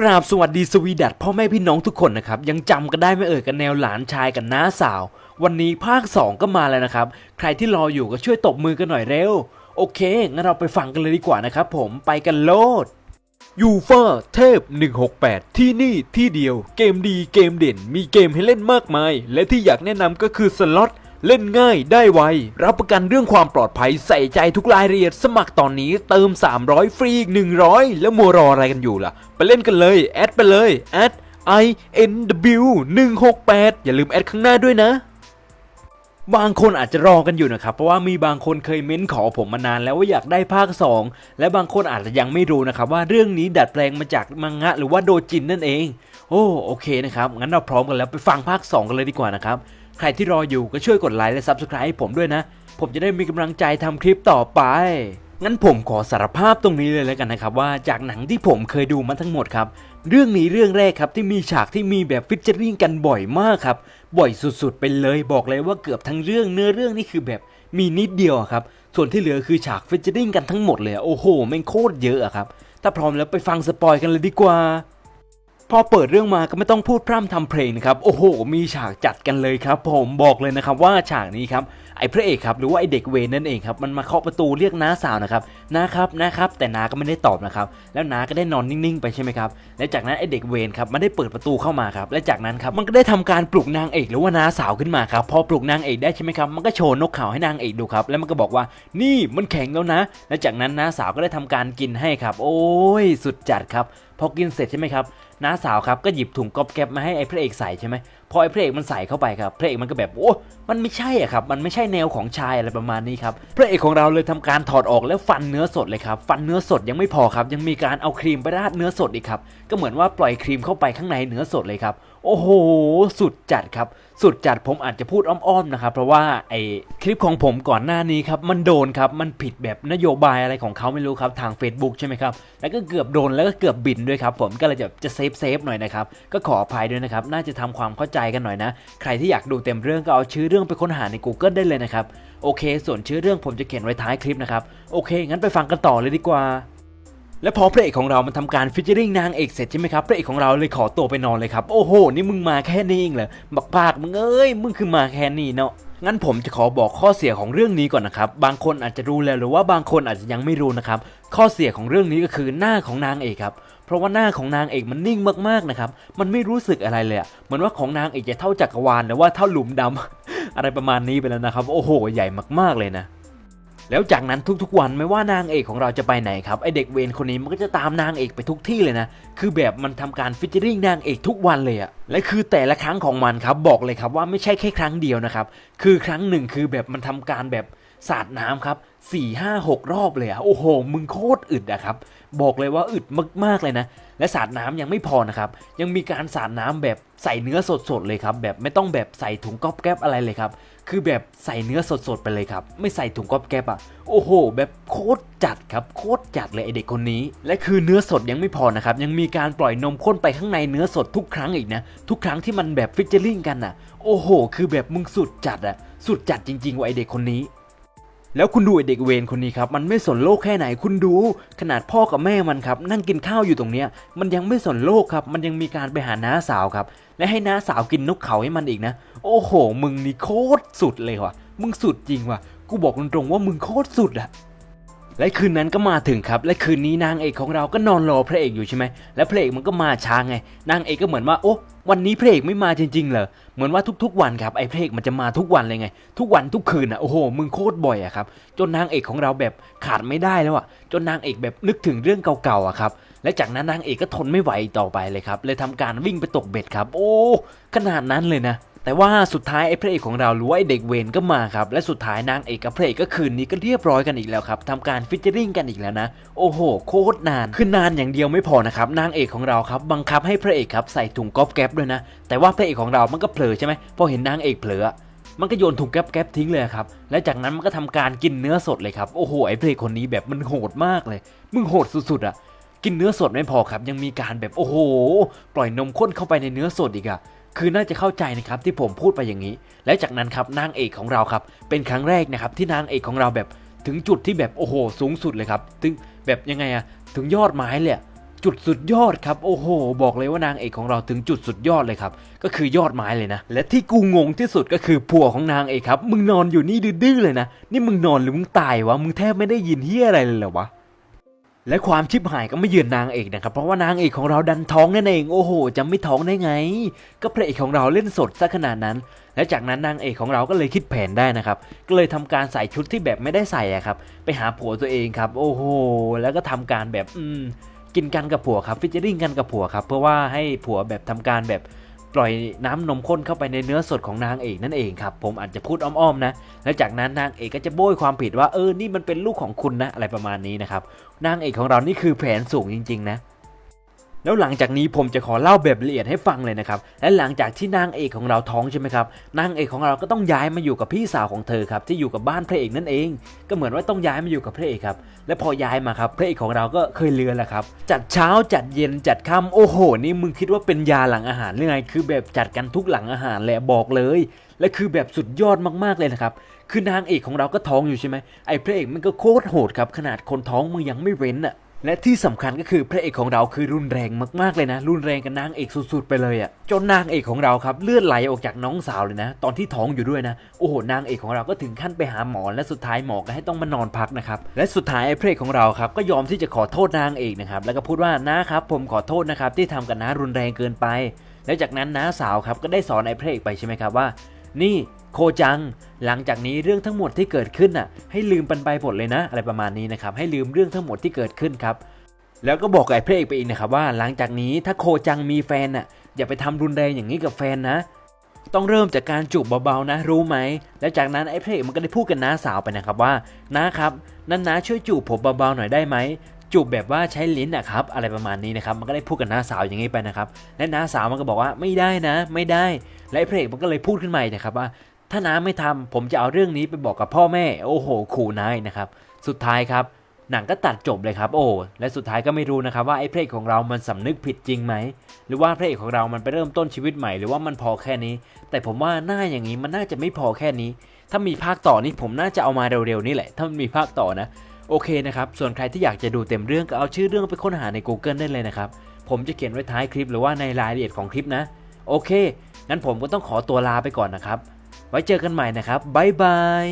กราบสวัสดีสวีดัตพ่อแม่พี่น้องทุกคนนะครับ ยังจำกันได้ไหมเอ่ยกันแนวหลานชายกับน้าสาว วันนี้ภาค 2 ก็มาแล้วนะครับ ใครที่รออยู่ก็ช่วยตบมือกันหน่อยเร็ว โอเค งั้นเราไปฟังกันเลยดีกว่านะครับผมไปกันโลดยูฟาเทพ 168 ที่นี่ที่เดียว เกมดีเกมเด่น มีเกมให้เล่นมากมาย และที่อยากแนะนำก็คือสล็อต เล่นง่ายได้ไว รับประกันเรื่องความปลอดภัยใส่ใจทุกรายละเอียดสมัครตอนนี้เติม 300 ฟรีอีก 100 แล้วมัวรออะไรกันอยู่ล่ะ ไปเล่นกันเลย แอดไปเลยแอด i n w 168อย่าลืมแอดข้างหน้าด้วยนะ บางคนอาจจะรอกันอยู่นะครับ เพราะว่ามีบางคนเคยเม้นขอผมมานานแล้วว่าอยากได้ภาค 2 และบางคนอาจจะยังไม่รู้นะครับ ว่าเรื่องนี้ดัดแปลงมาจากมังงะหรือว่าโดจินนั่นเอง โอ้โอเคนะครับ งั้นเราพร้อมกันแล้วไปฟังภาค 2 กันเลยดีกว่านะครับ ใครที่รออยู่ก็ช่วยกดไลค์และ Subscribe ให้ผมด้วยนะ ผมจะได้มีกำลังใจทำคลิปต่อไป งั้นผมขอสารภาพตรงนี้เลยแล้วกันนะครับ ว่าจากหนังที่ผมเคยดูมาทั้งหมดครับ เรื่องนี้เรื่องแรกครับที่มีฉากที่มีแบบฟิชเจอริงกันบ่อยมากครับ บ่อยสุดๆไปเลยบอกเลยว่าเกือบทั้งเรื่องเนื้อเรื่องนี่คือแบบมีนิดเดียวครับ ส่วนที่เหลือคือฉากฟิชเจอริงกันทั้งหมดเลย โอ้โหแม่งโคตรเยอะอะครับ ถ้าพร้อมแล้วไปฟังสปอยกันเลยดีกว่า พอเปิดเรื่องมาก็ไม่ต้องพูดพร่ำทำเพลงนะครับ โอ้โห มีฉากจัดกันเลยครับ ผมบอกเลยนะครับว่าฉากนี้ครับไอ้พระเอกครับหรือว่าไอ้เด็กเวรนั่นเองครับมันมาเคาะประตูเรียกน้าสาวนะครับนะครับนะครับ แต่น้าก็ไม่ได้ตอบนะครับแล้วน้าก็ได้นอนนิ่งๆไปใช่ไหมครับและจากนั้นไอ้เด็กเวรครับมันได้เปิดประตูเข้ามาครับและจากนั้นครับมันก็ได้ทำการปลุกนางเอกหรือว่าน้าสาวขึ้นมาครับพอปลุกนางเอกได้ใช่ไหมครับมันก็โชว์นกเขาให้นางเอกดูครับแล้วมันก็บอกว่านี่มันแข็งแล้วนะ และจากนั้นน้าสาวก็ได้ทำการกินให้ครับ โอ้ยสุดจัดครับ พอกินเสร็จใช่ไหมครับน้าสาวครับก็หยิบถุงก๊อบแก๊บมาให้ไอ้พระเอกใส่ใช่ไหมพอไอ้พระเอกมันใส่เข้าไปครับพระเอกมันก็แบบโอ้ มันไม่ใช่อะครับ มันไม่ใช่แนวของชายอะไรประมาณนี้ครับพระเอกของเราเลยทำการถอดออกแล้วฟันเนื้อสดเลยครับฟันเนื้อสดยังไม่พอครับ ยังมีการเอาครีมไปราดเนื้อสดอีกครับก็เหมือนว่าปล่อยครีมเข้าไปข้างในเนื้อสดเลยครับโอ้โห สุดจัดครับ สุดจัดผมอาจจะพูดอ้อมๆนะครับ เพราะว่าไอคลิปของผมก่อนหน้านี้ครับ มันโดนครับ มันผิดแบบนโยบายอะไรของเขาไม่รู้ครับ ทาง Facebook ใช่ไหมครับ แล้วก็เกือบโดนแล้วก็เกือบบินด้วยครับผมก็เลยจะจะเซฟเซฟหน่อยนะครับก็ขออภัยด้วยนะครับน่าจะทำความเข้าใจกันหน่อยนะ ใครที่อยากดูเต็มเรื่องก็เอาชื่อเรื่องไปค้นหาใน Google ได้เลยนะครับโอเค ส่วนชื่อเรื่องผมจะเขียนไว้ท้ายคลิปนะครับโอเค งั้นไปฟังกันต่อเลยดีกว่าและพอพระเอกของเรามันทำการฟิชเจอริงนางเอกเสร็จใช่ไหมครับพระเอกของเราเลยขอตัวไปนอนเลยครับ โอ้โห นี่มึงมาแค่นี้เองเหรอบักปากมึงเอ้ย มึงคือมาแค่นี้เนาะงั้นผมจะขอบอกข้อเสียของเรื่องนี้ก่อนนะครับ บางคนอาจจะรู้แล้วหรือว่าบางคนอาจจะยังไม่รู้นะครับ ข้อเสียของเรื่องนี้ก็คือหน้าของนางเอกครับ เพราะว่าหน้าของนางเอกมันนิ่งมากๆนะครับ มันไม่รู้สึกอะไรเลยเหมือนว่าของนางเอกจะเท่าจักรวาลหรือว่าเท่าหลุมดำอะไรประมาณนี้ไปแล้วนะครับ โอ้โห ใหญ่มากๆเลยนะแล้วจากนั้นทุกๆวันไม่ว่านางเอกของเราจะไปไหนครับไอเด็กเวรคนนี้มันก็จะตามนางเอกไปทุกที่เลยนะ คือแบบมันทำการฟิชเจอริงนางเอกทุกวันเลยอะและคือแต่ละครั้งของมันครับบอกเลยครับว่าไม่ใช่แค่ครั้งเดียวนะครับ คือครั้งหนึ่งคือแบบมันทำการแบบ สาดน้ำครับ4ี่ห้าหกรอบเลยอะโอ้โห มึงโคตรอึดอะครับ บอกเลยว่าอึดมากๆเลยนะ และสาดน้ำยังไม่พอนะครับ ยังมีการสาดน้ำแบบใส่เนื้อสดๆเลยครับ แบบไม่ต้องแบบใส่ถุงก๊อบแก๊บอะไรเลยครับ คือแบบใส่เนื้อสดๆไปเลยครับ ไม่ใส่ถุงก๊อบแก๊บอะโอ้โห แบบโคตรจัดครับ โคตรจัดเลยไอเด็กคนนี้ และคือเนื้อสดยังไม่พอนะครับ ยังมีการปล่อยนมข้นไปข้างในเนื้อสดทุกครั้งอีกนะ ทุกครั้งที่มันแบบฟิชเจอริงกันอะโอ้โห คือแบบมึงสุดจัดอะสุดจัดจริงๆว่ะไอเด็กคนนี้ แล้วคุณดูไอเด็กเวรคนนี้ครับมันไม่สนโลกแค่ไหนคุณดู ขนาดพ่อกับแม่มันครับนั่งกินข้าวอยู่ตรงเนี้ยมันยังไม่สนโลกครับ มันยังมีการไปหาน้าสาวครับ และให้น้าสาวกินนกเขาให้มันอีกนะ โอ้โห มึงนี่โคตรสุดเลยว่ะ มึงสุดจริงว่ะ กูบอกตรงๆว่ามึงโคตรสุดอะและคืนนั้นก็มาถึงครับ และคืนนี้นางเอกของเราก็นอนรอพระเอกอยู่ใช่ไหมและพระเอกมันก็มาช้าไง นางเอกก็เหมือนว่าโอ้ วันนี้พระเอกไม่มาจริงๆเหรอเหมือนว่าทุกๆวันครับไอ้พระเอกมันจะมาทุกวันเลยไง ทุกวันทุกคืนอะโอ้โหมึงโคตรบ่อยอะครับจนนางเอกของเราแบบขาดไม่ได้แล้วอะจนนางเอกแบบนึกถึงเรื่องเก่าๆอะครับและจากนั้นนางเอกก็ทนไม่ไหวต่อไปเลยครับเลยทำการวิ่งไปตกเบ็ดครับ โอ้ขนาดนั้นเลยนะ แต่ว่าสุดท้ายไอ้พระเอกของเราหรือว่าไอ้เด็กเวรก็มาครับ และสุดท้ายนางเอกกับพระเอกก็คืนนี้ก็เรียบร้อยกันอีกแล้วครับทำการฟิชเจอริงกันอีกแล้วนะ โอ้โห โคตรนาน คือนานอย่างเดียวไม่พอนะครับ นางเอกของเราครับบังคับให้พระเอกครับใส่ถุงก๊อบแก๊บด้วยนะ แต่ว่าพระเอกของเรามันก็เผลอใช่ไหมพอเห็นนางเอกเผลอมันก็โยนถุงแก๊บแก๊บทิ้งเลยครับ และจากนั้นมันก็ทำการกินเนื้อสดเลยครับ โอ้โห ไอ้พระเอกคนนี้แบบมันโหดมากเลย มึงโหดสุดๆอะ กินเนื้อสดไม่พอครับ ยังมีการแบบโอ้โห ปล่อยนมข้นเข้าไปในเนื้อสดอีกอะ คือน่าจะเข้าใจนะครับที่ผมพูดไปอย่างนี้ และจากนั้นครับนางเอกของเราครับ เป็นครั้งแรกนะครับที่นางเอกของเราแบบถึงจุดที่แบบโอ้โห สูงสุดเลยครับถึงแบบยังไงอะถึงยอดไม้เลยจุดสุดยอดครับโอ้โห บอกเลยว่านางเอกของเราถึงจุดสุดยอดเลยครับ ก็คือยอดไม้เลยนะ และที่กูงงที่สุดก็คือผัวของนางเอกครับ มึงนอนอยู่นี่ดื้อเลยนะ นี่มึงนอนหรือมึงตายวะมึงแทบไม่ได้ยินเฮียอะไรเลยเหรอวะ และความชิบหายก็ไม่เยือนนางเอกนะครับ เพราะว่านางเอกของเราดันท้องนั่นเองโอ้โหจะไม่ท้องได้ไง ก็พระเอกของเราเล่นสดซะขนาดนั้น และจากนั้นนางเอกของเราก็เลยคิดแผนได้นะครับ ก็เลยทำการใส่ชุดที่แบบไม่ได้ใส่อะครับ ไปหาผัวตัวเองครับ โอ้โห แล้วก็ทำการแบบอืมกินกันกับผัวครับฟิชเจอริงกันกับผัวครับ เพื่อว่าให้ผัวแบบทำการแบบ ปล่อยน้ำนมข้นเข้าไปในเนื้อสดของนางเอกนั่นเองครับ ผมอาจจะพูดอ้อมๆนะ แล้วจากนั้นนางเอกก็จะโบยความผิดว่าเออนี่มันเป็นลูกของคุณนะอะไรประมาณนี้นะครับนางเอกของเรานี่คือแผนสูงจริง ๆ นะ แล้วหลังจากนี้ผมจะขอเล่าแบบละเอียดให้ฟังเลยนะครับ และหลังจากที่นางเอกของเราท้องใช่ไหมครับ นางเอกของเราก็ต้องย้ายมาอยู่กับพี่สาวของเธอครับที่อยู่กับบ้านพระเอกนั่นเอง ก็เหมือนว่าต้องย้ายมาอยู่กับพระเอกครับ และพอย้ายมาครับพระเอกของเราก็เคยเลือนแหละครับ จัดเช้าจัดเย็นจัดค่ำโอ้โห นี่มึงคิดว่าเป็นยาหลังอาหารหรือไง คือแบบจัดกันทุกหลังอาหารแหละบอกเลย และคือแบบสุดยอดมากๆเลยนะครับคือนางเอกของเราก็ท้องอยู่ใช่ไหมไอ้พระเอกมันก็โคตรโหดครับขนาดคนท้องมึงยังไม่เว้นอะ และที่สำคัญก็คือพระเอกของเราคือรุนแรงมากๆเลยนะ รุนแรงกับนางเอกสุดๆไปเลยอะ่ะจนนางเอกของเราครับเลือดไหลออกจากน้องสาวเลยนะ ตอนที่ท้องอยู่ด้วยนะโอ้โหนางเอกของเราก็ถึงขั้นไปหาหมอและสุดท้ายหมอก็ให้ต้องมานอนพักนะครับและสุดท้ายไอ้พระเอกของเราครับก็ยอมที่จะขอโทษนางเอกนะครับแล้วก็พูดว่านะครับผมขอโทษนะครับที่ทำกับน้ารุนแรงเกินไป แล้วจากนั้นน้าสาวครับก็ได้สอนไอ้พระเอกไปใช่ไหมครับว่า นี่ โคจัง หลังจากนี้เรื่องทั้งหมดที่เกิดขึ้นน่ะ ให้ลืมปันไปหมดเลยนะ อะไรประมาณนี้นะครับ ให้ลืมเรื่องทั้งหมดที่เกิดขึ้นครับ แล้วก็บอกกับไอ้พระเอกไปอีกนะครับว่า หลังจากนี้ถ้าโคจังมีแฟนน่ะ อย่าไปทำรุนแรงอย่างนี้กับแฟนนะ ต้องเริ่มจากการจูบเบาๆนะ รู้ไหม แล้วจากนั้นไอ้พระเอกมันก็ได้พูดกับน้าสาวไปนะครับว่าน้าครับนั่นน้าช่วยจูบผมเบาๆหน่อยได้ไหมจูบแบบว่าใช้ลิ้นนะครับอะไรประมาณนี้นะครับมันก็ได้พูดกับน้าสาวอย่างนี้ไปนะครับและน้าสาวมันก็บอกว่าไม่ได้นะ ไม่ได้ และไอ้พระเอกมันก็เลยพูดขึ้นมานะครับว่า ถ้าน้าไม่ทำผมจะเอาเรื่องนี้ไปบอกกับพ่อแม่ โอ้โห ขู่นายนะครับ สุดท้ายครับ หนังก็ตัดจบเลยครับ โอ้ และสุดท้ายก็ไม่รู้นะครับว่าไอ้พระเอกของเรามันสำนึกผิดจริงไหม หรือว่าพระเอกของเรามันไปเริ่มต้นชีวิตใหม่ หรือว่ามันพอแค่นี้ แต่ผมว่าหน้าอย่างนี้มันน่าจะไม่พอแค่นี้ ถ้ามีภาคต่อนี่ผมน่าจะเอามาเร็วๆนี่แหละ ถ้ามันมีภาคต่อนะ โอเคนะครับ ส่วนใครที่อยากจะดูเต็มเรื่องก็เอาชื่อเรื่องไปค้นหาใน Google ได้เลยนะครับ ผมจะเขียนไว้ท้ายคลิปหรือว่าในรายละเอียดของคลิปนะ โอเค งั้นผมก็ต้องขอตัวลาไปก่อนนะครับ ไว้เจอกันใหม่นะครับบ๊ายบาย